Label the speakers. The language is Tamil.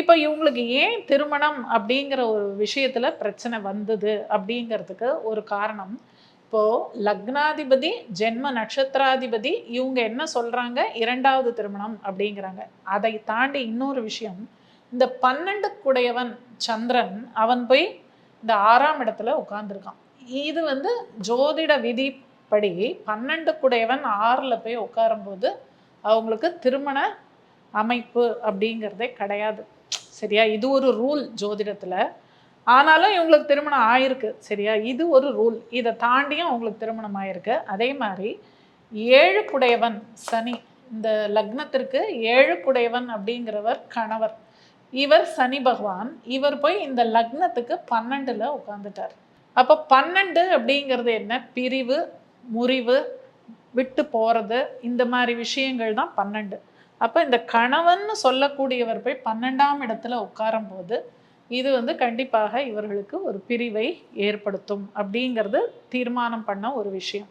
Speaker 1: இப்போ இவங்களுக்கு ஏன் திருமணம் அப்படிங்கிற ஒரு விஷயத்தில் பிரச்சனை வந்தது அப்படிங்கிறதுக்கு ஒரு காரணம். இப்போது லக்னாதிபதி ஜென்ம நட்சத்திராதிபதி இவங்க என்ன சொல்கிறாங்க இரண்டாவது திருமணம் அப்படிங்கிறாங்க. அதை தாண்டி இன்னொரு விஷயம் இந்த பன்னெண்டு குடையவன் சந்திரன் அவன் போய் இந்த ஆறாம் இடத்துல உட்காந்துருக்கான் இது வந்து ஜோதிட விதிப்படி பன்னெண்டு குடையவன் ஆறில் போய் உட்காரும்போது அவங்களுக்கு திருமண அமைப்பு அப்படிங்கிறதே கிடையாது. சரியா? இது ஒரு ரூல் ஜோதிடத்தில். ஆனாலும் இவங்களுக்கு திருமணம் ஆயிருக்கு சரியா? இது ஒரு ரூல் இதை தாண்டியும் அவங்களுக்கு திருமணம் ஆயிருக்கு. அதே மாதிரி ஏழு குடையவன் சனி இந்த லக்னத்திற்கு ஏழு குடையவன் அப்படிங்கிறவர் கணவர். இவர் சனி பகவான். இவர் போய் இந்த லக்னத்துக்கு பன்னெண்டில் உட்காந்துட்டார் அப்போ பன்னெண்டு அப்படிங்கிறது என்ன? பிரிவு முறிவு விட்டு போகிறது இந்த மாதிரி விஷயங்கள் தான் பன்னெண்டு. அப்போ இந்த கணவன்னு சொல்லக்கூடியவர் போய் பன்னெண்டாம் இடத்துல உட்காரும்போது இது வந்து கண்டிப்பாக இவர்களுக்கு ஒரு பிரிவை ஏற்படுத்தும் அப்படிங்கிறது தீர்மானம் பண்ண ஒரு விஷயம்.